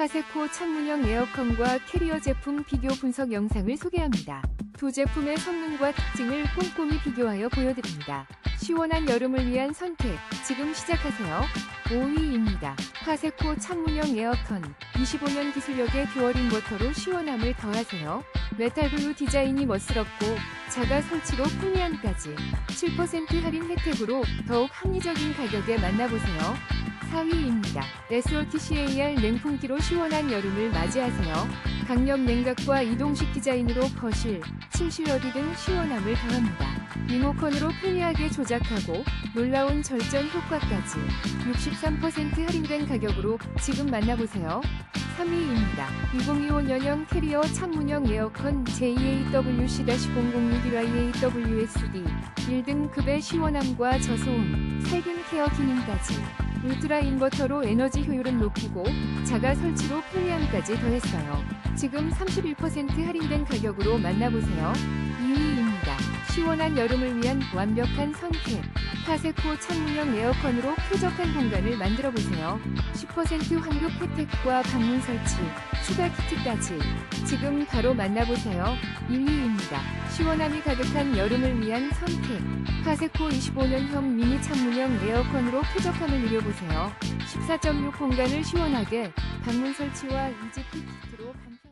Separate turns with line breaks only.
파세코 창문형 에어컨과 캐리어 제품 비교 분석 영상을 소개합니다. 두 제품의 성능과 특징을 꼼꼼히 비교하여 보여드립니다. 시원한 여름을 위한 선택, 지금 시작하세요. 5위입니다. 파세코 창문형 에어컨, 25년 기술력의 듀얼 인버터로 시원함을 더하세요. 메탈블루 디자인이 멋스럽고 자가 설치로 프리함까지 7% 할인 혜택으로 더욱 합리적인 가격에 만나보세요. 4위입니다. SOTCAR 냉풍기로 시원한 여름을 맞이하세요. 강력 냉각과 이동식 디자인으로 거실, 침실 어디 등 시원함을 더합니다. 리모컨으로 편리하게 조작하고 놀라운 절전 효과까지 63% 할인된 가격으로 지금 만나보세요. 3위입니다. 2025년형 캐리어 창문형 에어컨 JAWC-006-1AWSD 1등급의 시원함과 저소음, 살균 케어 기능까지 울트라 인버터로 에너지 효율은 높이고 자가 설치로 편리함까지 더했어요. 지금 31% 할인된 가격으로 만나보세요. 2위입니다. 시원한 여름을 위한 완벽한 선택. 파세코 창문형 에어컨으로 쾌적한 공간을 만들어 보세요. 10% 환급 혜택과 방문 설치, 추가 키트까지 지금 바로 만나보세요. 1위입니다. 시원함이 가득한 여름을 위한 선택. 파세코 25년형 미니 창문형 에어컨으로 쾌적함을 누려보세요. 14.6 공간을 시원하게 방문 설치와 이지 키트로 간